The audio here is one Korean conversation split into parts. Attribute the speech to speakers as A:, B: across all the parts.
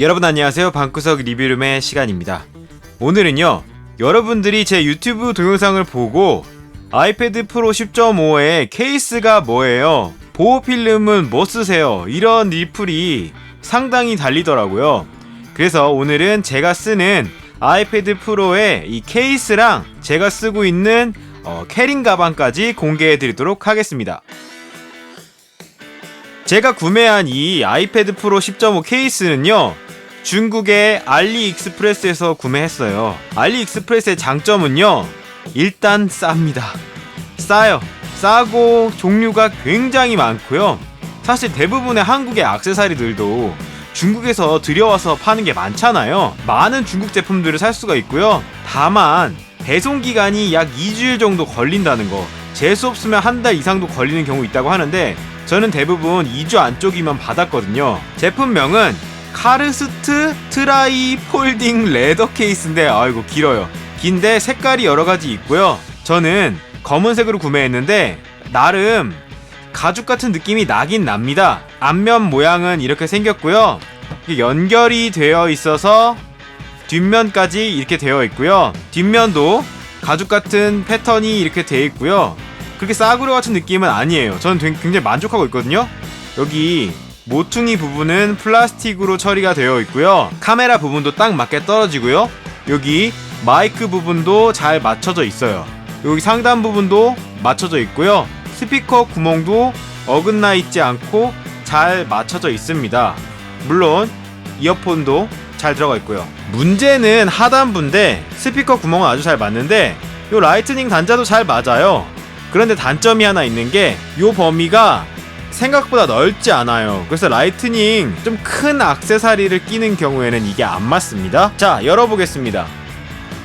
A: 여러분 안녕하세요. 방구석 리뷰룸의 시간입니다. 오늘은요. 여러분들이 제 유튜브 동영상을 보고 아이패드 프로 10.5의 케이스가 뭐예요? 보호 필름은 뭐 쓰세요? 이런 리플이 상당히 달리더라고요. 그래서 오늘은 제가 쓰는 아이패드 프로의 이 케이스랑 제가 쓰고 있는 어, 캐링 가방까지 공개해 드리도록 하겠습니다. 제가 구매한 이 아이패드 프로 10.5 케이스는요. 중국의 알리익스프레스에서 구매했어요. 알리익스프레스의 장점은요. 일단 쌉니다. 싸요. 싸고 종류가 굉장히 많고요. 사실 대부분의 한국의 악세사리들도 중국에서 들여와서 파는 게 많잖아요. 많은 중국 제품들을 살 수가 있고요. 다만 배송 기간이 약 2주일 정도 걸린다는 거. 재수 없으면 한 달 이상도 걸리는 경우 있다고 하는데 저는 대부분 2주 안쪽이면 받았거든요. 제품명은 카르스트 트라이 폴딩 레더 케이스인데 아이고 길어요. 긴데 색깔이 여러 가지 있고요. 저는 검은색으로 구매했는데 나름 가죽 같은 느낌이 나긴 납니다. 앞면 모양은 이렇게 생겼고요. 연결이 되어 있어서 뒷면까지 이렇게 되어 있고요. 뒷면도 가죽 같은 패턴이 이렇게 되어 있고요. 그렇게 싸구려 같은 느낌은 아니에요. 저는 굉장히 만족하고 있거든요. 여기 모퉁이 부분은 플라스틱으로 처리가 되어 있고요. 카메라 부분도 딱 맞게 떨어지고요. 여기 마이크 부분도 잘 맞춰져 있어요. 여기 상단 부분도 맞춰져 있고요. 스피커 구멍도 어긋나 있지 않고 잘 맞춰져 있습니다. 물론 이어폰도 잘 들어가 있고요. 문제는 하단부인데 스피커 구멍은 아주 잘 맞는데 요 라이트닝 단자도 잘 맞아요. 그런데 단점이 하나 있는 게요 범위가 생각보다 넓지 않아요. 그래서 라이트닝 좀 큰 악세사리를 끼는 경우에는 이게 안 맞습니다. 자, 열어보겠습니다.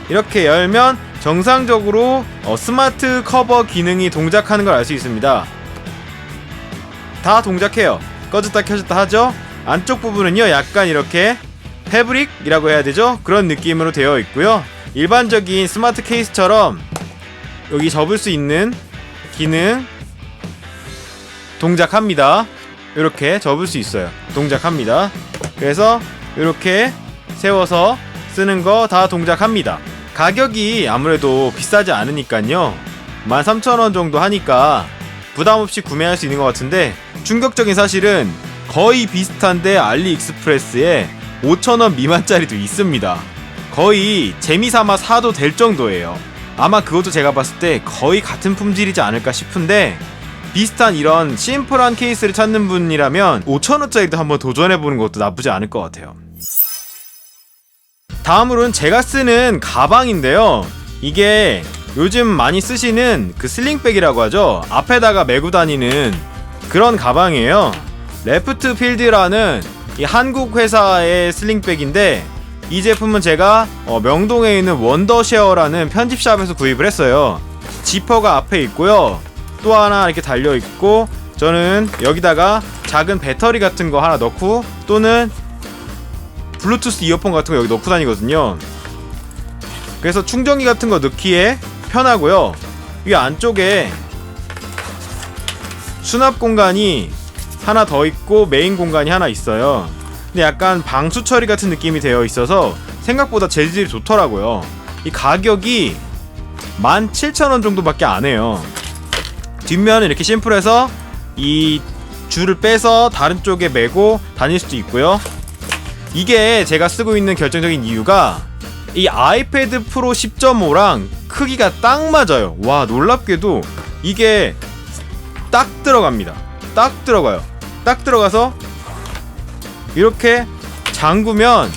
A: 이렇게 열면 정상적으로 어, 스마트 커버 기능이 동작하는 걸 알 수 있습니다. 다 동작해요. 꺼졌다 켜졌다 하죠. 안쪽 부분은요, 약간 이렇게 패브릭이라고 해야 되죠? 그런 느낌으로 되어 있고요. 일반적인 스마트 케이스처럼 여기 접을 수 있는 기능 동작합니다. 이렇게 접을 수 있어요. 동작합니다. 그래서 이렇게 세워서 쓰는 거 다 동작합니다. 가격이 아무래도 비싸지 않으니까요. 13,000원 정도 하니까 부담 없이 구매할 수 있는 것 같은데 충격적인 사실은 거의 비슷한데 알리익스프레스에 5,000원 미만짜리도 있습니다. 거의 재미삼아 사도 될 정도예요. 아마 그것도 제가 봤을 때 거의 같은 품질이지 않을까 싶은데 비슷한 이런 심플한 케이스를 찾는 분이라면 5,000원짜리도 한번 도전해보는 것도 나쁘지 않을 것 같아요. 다음으로는 제가 쓰는 가방인데요. 이게 요즘 많이 쓰시는 그 슬링백이라고 하죠. 앞에다가 메고 다니는 그런 가방이에요. 레프트 필드라는 이 한국 회사의 슬링백인데 이 제품은 제가 어, 명동에 있는 원더쉐어라는 편집샵에서 구입을 했어요. 지퍼가 앞에 있고요. 또 하나 이렇게 달려 있고 저는 여기다가 작은 배터리 같은 거 하나 넣고 또는 블루투스 이어폰 같은 거 여기 넣고 다니거든요. 그래서 충전기 같은 거 넣기에 편하고요. 이 안쪽에 수납 공간이 하나 더 있고 메인 공간이 하나 있어요. 근데 약간 방수 처리 같은 느낌이 되어 있어서 생각보다 재질이 좋더라고요. 이 가격이 17,000원 정도밖에 안 해요. 뒷면은 이렇게 심플해서 이 줄을 빼서 다른 쪽에 메고 다닐 수도 있고요. 이게 제가 쓰고 있는 결정적인 이유가 이 아이패드 프로 10.5랑 크기가 딱 맞아요. 와, 놀랍게도 이게 딱 들어갑니다. 딱 들어가요. 딱 들어가서 이렇게 잠그면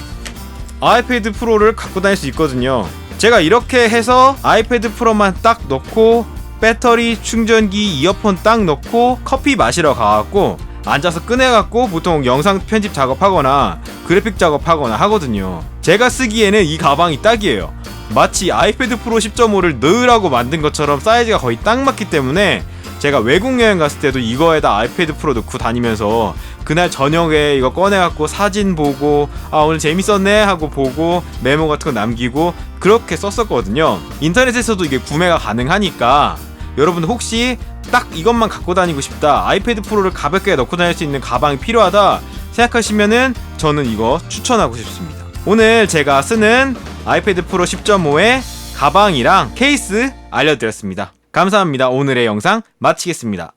A: 아이패드 프로를 갖고 다닐 수 있거든요. 제가 이렇게 해서 아이패드 프로만 딱 넣고 배터리, 충전기, 이어폰 딱 넣고 커피 마시러 가갖고 앉아서 꺼내갖고 보통 영상 편집 작업하거나 그래픽 작업하거나 하거든요. 제가 쓰기에는 이 가방이 딱이에요. 마치 아이패드 프로 10.5를 넣으라고 만든 것처럼 사이즈가 거의 딱 맞기 때문에 제가 외국 여행 갔을 때도 이거에다 아이패드 프로 넣고 다니면서 그날 저녁에 이거 꺼내갖고 사진 보고 아 오늘 재밌었네 하고 보고 메모 같은 거 남기고 그렇게 썼었거든요. 인터넷에서도 이게 구매가 가능하니까 여러분들 혹시 딱 이것만 갖고 다니고 싶다 아이패드 프로를 가볍게 넣고 다닐 수 있는 가방이 필요하다 생각하시면은 저는 이거 추천하고 싶습니다. 오늘 제가 쓰는 아이패드 프로 10.5의 가방이랑 케이스 알려드렸습니다. 감사합니다. 오늘의 영상 마치겠습니다.